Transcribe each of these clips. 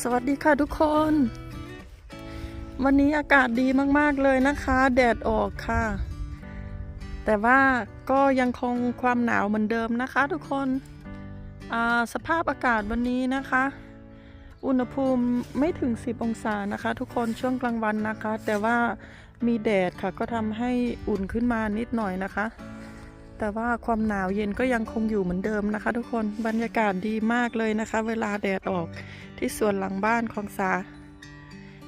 สวัสดีค่ะทุกคน วันนี้อากาศดีมากๆเลยนะคะ แดดออกค่ะ แต่ว่าก็ยังคงความหนาวเหมือนเดิมนะคะทุกคนอ่าสภาพอากาศวันนี้นะคะ อุณหภูมิไม่ถึง 10 องศานะคะ ทุกคนช่วงกลางวันนะคะ แต่ว่ามีแดดค่ะก็ทำให้อุ่นขึ้นมานิดหน่อยนะคะ แต่ว่าความหนาวเย็นก็ยังคงอยู่เหมือนเดิมนะคะ ทุกคนบรรยากาศดีมากเลยนะคะ เวลาแดดออก ที่สวนหลังบ้านของสา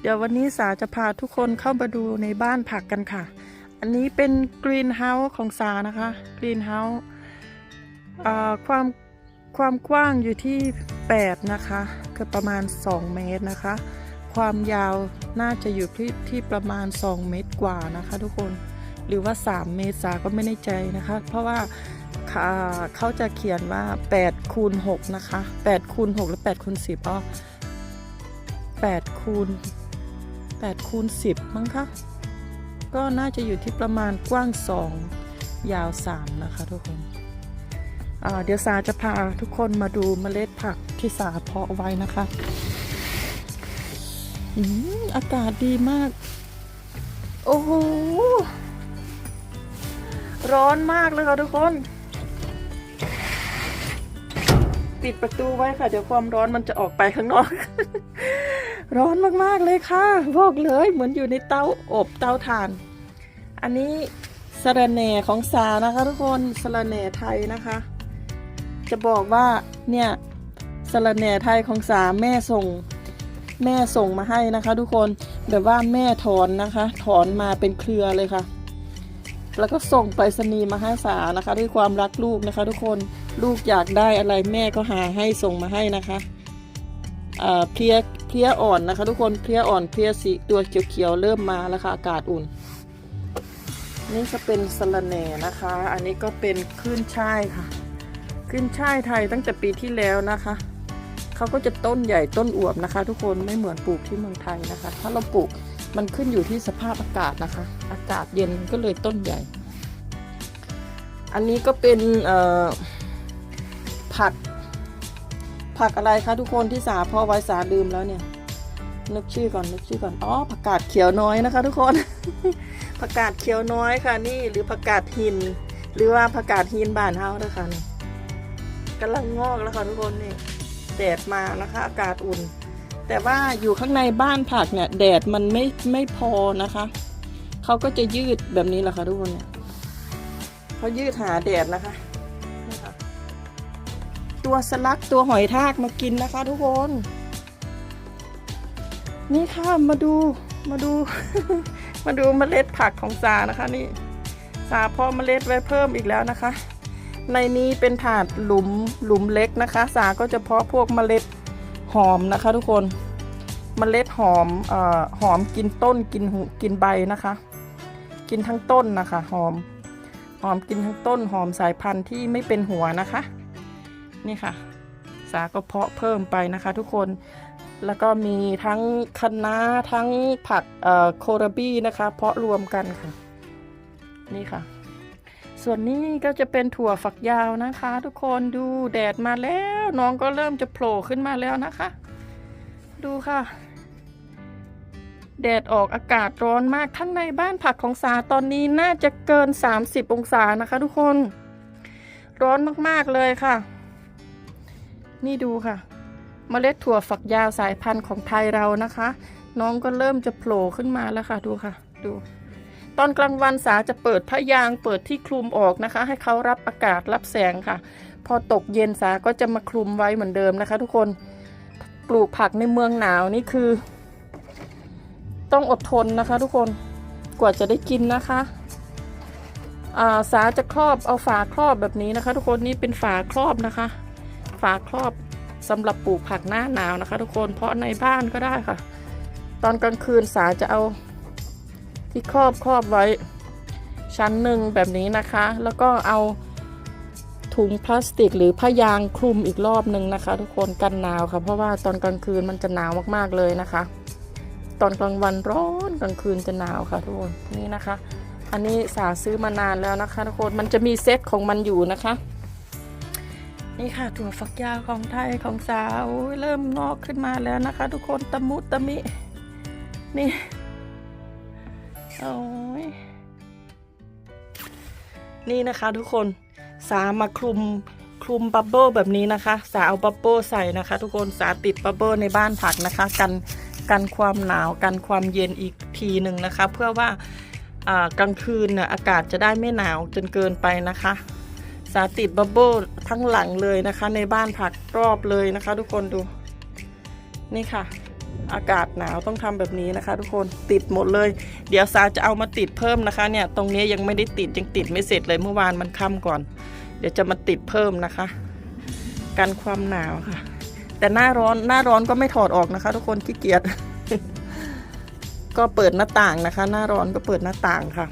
เดี๋ยววันนี้สาจะพาทุกคนเข้ามาดูในบ้านผักกันค่ะ อันนี้เป็นกรีนเฮาส์ของสานะคะกรีนเฮาส์ความความกว้างอยู่ที่ 8 นะคะคือประมาณ 2 เมตรนะคะ ความยาวน่าจะอยู่ที่ที่ประมาณ 2 เมตรกว่านะคะ ทุกคนหรือว่า 3 เมตรสาก็ไม่แน่ใจนะคะ เพราะว่า เขาเขาจะเขียนว่า8คูณ6นะคะ8คูณ6หรือ8คูณ10อ๋อ8คูณ8คูณ10 มั้งคะก็น่าจะอยู่ที่ประมาณกว้าง 2 ยาว 3 นะคะทุกคนเดี๋ยวสาจะพาทุกคนมาดูเมล็ดผักที่สาเพาะไว้นะคะอืมอากาศดีมาก โอ้โห ร้อนมากเลยค่ะทุกคน ปิดประตูไว้ค่ะ เดี๋ยวความร้อนมันจะออกไปข้างนอก ร้อนมากๆเลยค่ะบอกเลยเหมือนอยู่ในเตาอบเตาถ่าน อันนี้สะระแหน่ของสานะคะ ทุกคนสะระแหน่ไทยนะคะ จะบอกว่าเนี่ยสะระแหน่ไทยของสาแม่ส่ง แม่ส่งมาให้นะคะ ทุกคนแบบว่าแม่ถอนนะคะ ถอนมาเป็นเครือเลยค่ะ แล้วก็ส่งไปรษณีย์มาให้สานะคะ ด้วยความรักลูกนะคะ ทุกคน ลูกอยากได้อะไรแม่ก็หาให้ส่งมาให้นะคะอ่าเพลียเพลียอ่อนนะคะ ทุกคนเพลียอ่อนเพลียสีตัวเขียวๆเริ่มมาแล้วค่ะอากาศอุ่น นี่จะเป็นสะระแหน่นะคะ อันนี้ก็เป็นขึ้นช่ายค่ะ ขึ้นช่ายไทยตั้งแต่ปีที่แล้วนะคะเขาก็จะต้นใหญ่ต้นอวบนะคะ ทุกคนไม่เหมือนปลูกที่เมืองไทยนะคะ ถ้าเราปลูกมันขึ้นอยู่ที่สภาพอากาศนะคะ อากาศเย็นก็เลยต้นใหญ่ อันนี้ก็เป็นเอ่อ ผัก ผักอะไรคะทุกคนที่สาพ่อไว้สาลืมแล้วเนี่ย นึกชื่อก่อนนึกชื่อก่อนอ๋อผักกาดเขียวน้อยนะคะ ทุกคน ผักกาดเขียวน้อยค่ะนี่ หรือผักกาดหิน หรือว่าผักกาดหินบ้านเฮานะคะนี่กำลังงอกแล้วค่ะทุกคนนี่แดดมานะคะ อากาศอุ่น แต่ว่าอยู่ข้างในบ้านผักเนี่ย แดดมันไม่ไม่พอนะคะเขาก็จะยืดแบบนี้แหละค่ะทุกคนเนี่ยเขายืดหาแดดนะคะ ตัวสลักตัวหอยทากมากินนะคะ ทุกคน นี่ค่ะมาดูมาดู มาดูเมล็ดผักของสานะคะนี่สาเพาะเมล็ดไว้เพิ่มอีกแล้วนะคะ ในนี้เป็นถาดหลุมหลุมเล็กนะคะสาก็จะเพาะพวกเมล็ดหอมนะคะ ทุกคนเมล็ดหอมออหอมกินต้นกินกินใบนะคะ กินทั้งต้นนะคะ หอม หอมกินทั้งต้นหอมสายพันธุ์ที่ไม่เป็นหัวนะคะ นี่ค่ะ สาก็เพาะเพิ่มไปนะคะ ทุกคนแล้วก็มีทั้งคะน้าทั้งผักเอ่อโคราบี้นะคะ เพาะรวมกันค่ะ นี่ค่ะ ส่วนนี้ก็จะเป็นถั่วฝักยาวนะคะ ทุกคนดูแดดมาแล้วน้องก็เริ่มจะโผล่ขึ้นมาแล้วนะคะ ดูค่ะ แดดออกอากาศร้อนมากข้างในบ้านผักของสาตอนนี้น่าจะเกิน 30 องศานะคะ ทุกคน ร้อนมากๆเลยค่ะ นี่ดูค่ะเมล็ดถั่วฝักยาวสายพันธุ์ของไทยเรานะคะ น้องก็เริ่มจะโผล่ขึ้นมาแล้วค่ะดูค่ะดู ตอนกลางวันสาจะเปิดผ้ายางเปิดที่คลุมออกนะคะ ให้เขารับอากาศรับแสงค่ะ พอตกเย็นสาก็จะมาคลุมไว้เหมือนเดิมนะคะ ทุกคนปลูกผักในเมืองหนาวนี่คือ ต้องอดทนนะคะ ทุกคนกว่าจะได้กินนะคะาสาจะครอบเอาฝาครอบแบบนี้นะคะ ทุกคนนี่เป็นฝาครอบนะคะ ฝาครอบสำหรับปลูกผักหน้าหนาวนะคะ ทุกคนเพราะในบ้านก็ได้ค่ะ ตอนกลางคืนสาจะเอาที่ครอบครอบไว้ ชั้นหนึ่งแบบนี้นะคะ แล้วก็เอาถุงพลาสติกหรือผ้ายางคลุมอีกรอบหนึ่งนะคะ ทุกคนกันหนาวค่ะ เพราะว่าตอนกลางคืนมันจะหนาวมากๆเลยนะคะ ตอนกลางวันร้อนกลางคืนจะหนาวค่ะทุกคนนี่นะคะ อันนี้สาซื้อมานานแล้วนะคะ ทุกคนมันจะมีเซตของมันอยู่นะคะ นี่ค่ะถั่วฝักยาวของไทยของสาวเริ่มงอกขึ้นมาแล้วนะคะ ทุกคนตะมุตะมิ นี่โอ้ยนี่นะคะทุกคนสามาคลุมคลุมบับเบิ้ลแบบนี้นะคะ สาเอาบับเบิ้ลใส่นะคะ ทุกคนสาติดบับเบิ้ลในบ้านผักนะคะ กันกันความหนาวกันความเย็นอีกทีหนึ่งนะคะ เพื่อว่าอ่ากลางคืนน่ะอากาศจะได้ไม่หนาวจนเกินไปนะคะ สาติดบับเบิ้ลทั้งหลังเลยนะคะ ในบ้านผักรอบเลยนะคะ ทุกคนดู นี่ค่ะ อากาศหนาวต้องทำแบบนี้นะคะ ทุกคนติดหมดเลย เดี๋ยวซาจะเอามาติดเพิ่มนะคะ เนี่ย ตรงนี้ยังไม่ได้ติดยังติดไม่เสร็จเลยเมื่อวานมันค่ำก่อน เดี๋ยวจะมาติดเพิ่มนะคะ กันความหนาวค่ะ แต่หน้าร้อนหน้าร้อนก็ไม่ถอดออกนะคะ ทุกคนขี้เกียจก็เปิดหน้าต่างนะคะ หน้าร้อนก็เปิดหน้าต่างค่ะ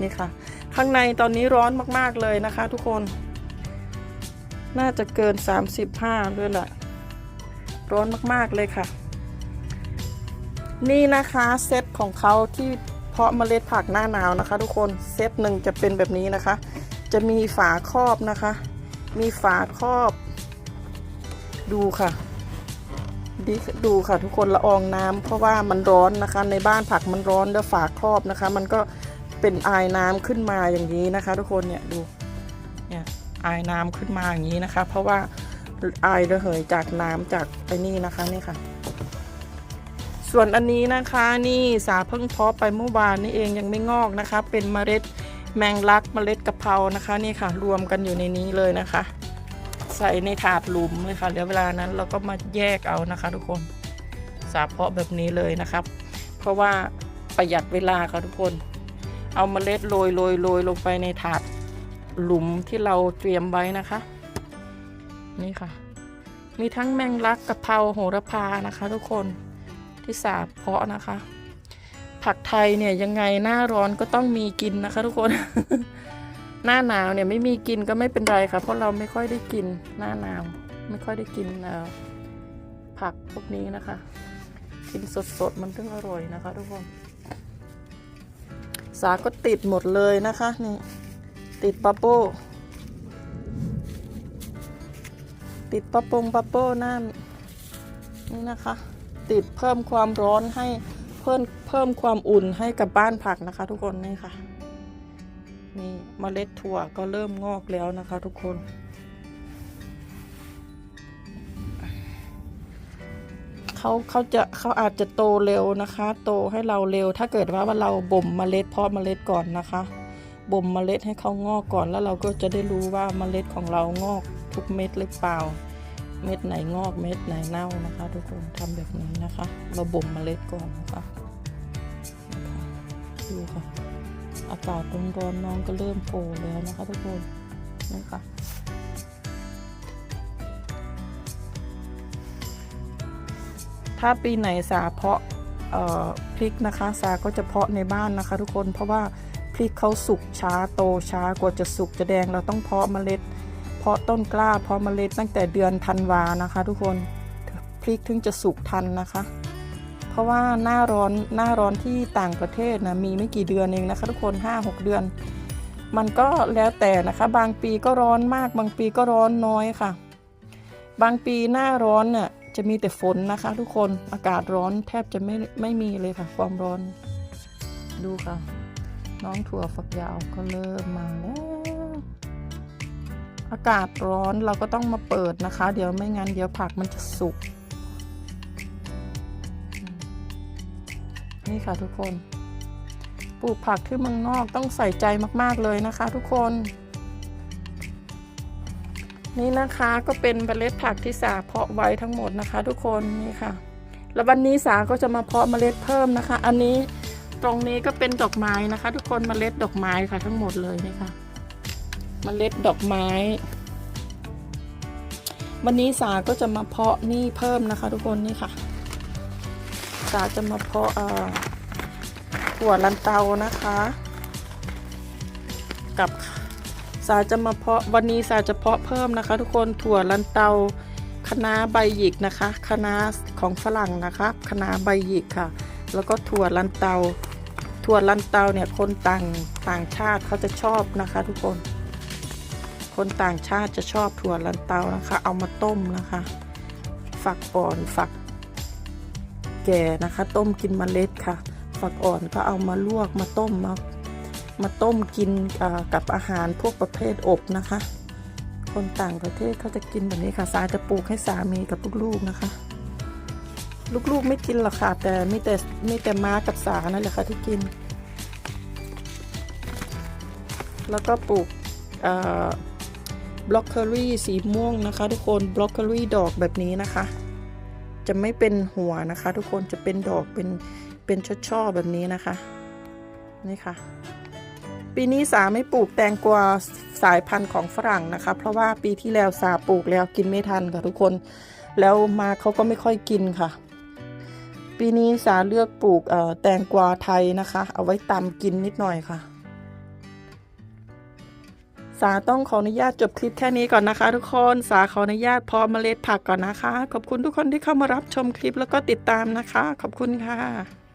นี่ค่ะ ข้างในตอนนี้ร้อนมากๆเลยนะคะ ทุกคน น่าจะเกิน 35ด้วยแหละร้อนมากๆเลยค่ะ นี่นะคะเซตของเขาที่เพาะเมล็ดผักหน้าหนาวนะคะ ทุกคนเซตหนึ่งจะเป็นแบบนี้นะคะ จะมีฝาครอบนะคะ มีฝาครอบ ดูค่ะดดูค่ะทุกคนละอองน้ำเพราะว่ามันร้อนนะคะ ในบ้านผักมันร้อนแล้วฝาครอบนะคะ มันก็ เป็นอายน้ำขึ้นมาอย่างนี้นะคะ ทุกคนเนี่ยดูเนี่ยอายน้ำขึ้นมาอย่างนี้นะคะ เพราะว่าอายระเหยจากน้ำจากไอ้นี่นะคะนี่ค่ะ ส่วนอันนี้นะคะนี่สาเพิ่งเพาะไปเมื่อวานนี่เองยังไม่งอกนะคะ เป็นเมล็ดแมงลักเมล็ดกะเพรานะคะนี่ค่ะ รวมกันอยู่ในนี้เลยนะคะ ใส่ในถาดหลุมเลยค่ะเดี๋ยวเวลานั้นเราก็มาแยกเอานะคะ ทุกคนสาเพาะแบบนี้เลยนะครับ เพราะว่าประหยัดเวลาค่ะทุกคน เอาเมล็ดโรยโรยโรยลงไปในถาดหลุมที่เราเตรียมไว้นะคะ นี่ค่ะ มีทั้งแมงลักกะเพราโหระพานะคะ ทุกคนที่สาเพาะนะคะ ผักไทยเนี่ยยังไงหน้าร้อนก็ต้องมีกินนะคะ ทุกคน หน้าหนาวเนี่ยไม่มีกินก็ไม่เป็นไรค่ะ เพราะเราไม่ค่อยได้กินหน้าหนาว ไม่ค่อยได้กินผักพวกนี้นะคะ กินสดๆมันถึงอร่อยนะคะ ทุกคน สาก็ติดหมดเลยนะคะนี่ติดปับโป้ติดปะปงปะโป้นั่นนี่นะคะ ติดเพิ่มความร้อนให้เพิ่มเพิ่มความอุ่นให้กับบ้านผักนะคะ ทุกคนนี่ค่ะนี่เมล็ดถั่วก็เริ่มงอกแล้วนะคะ ทุกคน เขาเขาจะเขาอาจจะโตเร็วนะคะ โตให้เราเร็ว ถ้าเกิดว่าว่าเราบ่มเมล็ดเพาะเมล็ดก่อนนะคะบ่มเมล็ดให้เขางอกก่อนแล้วเราก็จะได้รู้ว่าเมล็ดของเรางอกทุกเม็ดหรือเปล่า เม็ดไหนงอกเม็ดไหนเน่านะคะ ทุกคนทำแบบนี้นะคะ เราบ่มเมล็ดก่อนนะคะนะคะดูค่ะ อากาศร้อนๆน้องก็เริ่มโผล่แล้วนะคะ ทุกคนนี่ค่ะ ถ้าปีไหนสาเพาะพริกนะคะสาก็จะเพาะในบ้านนะคะ ทุกคนเพราะว่าพริกเขาสุกช้าโตช้ากว่าจะสุกจะแดงเราต้องเพาะเมล็ด เพาะต้นกล้าเพาะเมล็ดตั้งแต่เดือนธันวานะคะ ทุกคนพริกถึงจะสุกทันนะคะ เพราะว่าหน้าร้อนหน้าร้อนที่ต่างประเทศนะมีไม่กี่เดือนเองนะคะ ทุกคน 5-6 เดือน มันก็แล้วแต่นะคะ บางปีก็ร้อนมากบางปีก็ร้อนน้อยค่ะ บางปีหน้าร้อนเนี่ย จะมีแต่ฝนนะคะ ทุกคนอากาศร้อนแทบจะไม่ไม่มีเลยค่ะ ความร้อน ดูค่ะ น้องถั่วฝักยาวก็เริ่มมาแล้วอากาศร้อนเราก็ต้องมาเปิดนะคะ เดี๋ยวไม่งั้นเดี๋ยวผักมันจะสุก นี่ค่ะทุกคน ปลูกผักที่เมืองนอกต้องใส่ใจมาก ๆ เลยนะคะ ทุกคน นี่นะคะก็เป็นเมล็ดผักที่สาเพาะไว้ทั้งหมดนะคะ ทุกคนนี่ค่ะ แล้ววันนี้สาก็จะมาเพาะเมล็ดเพิ่มนะคะ อันนี้ตรงนี้ก็เป็นดอกไม้นะคะ ทุกคนเมล็ดดอกไม้ค่ะ ทั้งหมดเลยนี่ค่ะเมล็ดดอกไม้ วันนี้สาก็จะมาเพาะนี่เพิ่มนะคะ ทุกคนนี่ค่ะ สาจะมาเพาะเอ่อถั่วลันเตานะคะ กับ สาจะมาเพาะวันนี้สาจะเพาะเพิ่มนะคะ ทุกคนถั่วลันเตาคะน้าใบหยิกนะคะคะน้าของฝรั่งนะคะคะน้าใบหยิกค่ะ แล้วก็ถั่วลันเตา ถั่วลันเตาเนี่ยคนต่างต่างชาติเขาจะชอบนะคะ ทุกคน คนต่างชาติจะชอบถั่วลันเตานะคะ เอามาต้มนะคะ ฝักอ่อนฝัก แก่นะคะ ต้มกินมเมล็ดค่ะ ฝักอ่อนก็เอามาลวกมาต้มมา มาต้มกินกับอาหารพวกประเภทอบนะคะ คนต่างประเทศเขาจะกินแบบนี้ค่ะสาจะปลูกให้สามีกับลูกๆนะคะ ลูกๆไม่กินหรอกค่ะ แต่มีแต่มีแต่ม้ากับสานั่นแหละค่ะที่กิน แล้วก็ปลูกบล็อกเกอรี่สีม่วงนะคะ ทุกคนบล็อกเกอรี่ดอกแบบนี้นะคะ จะไม่เป็นหัวนะคะ ทุกคนจะเป็นดอกเป็นเป็นช่อๆแบบนี้นะคะนี่ค่ะ ปีนี้สาไม่ปลูกแตงกวาสายพันธุ์ของฝรั่งนะคะ เพราะว่าปีที่แล้วสาปลูกแล้วกินไม่ทันค่ะทุกคน แล้วมาเขาก็ไม่ค่อยกินค่ะ ปีนี้สาเลือกปลูกแตงกวาไทยนะคะ เอาไว้ตำกินนิดหน่อยค่ะ สาต้องขออนุญาตจบคลิปแค่นี้ก่อนนะคะ ทุกคนสาขออนุญาตพอมเมล็ดผักก่อนนะคะ ขอบคุณทุกคนที่เข้ามารับชมคลิปแล้วก็ติดตามนะคะ ขอบคุณค่ะ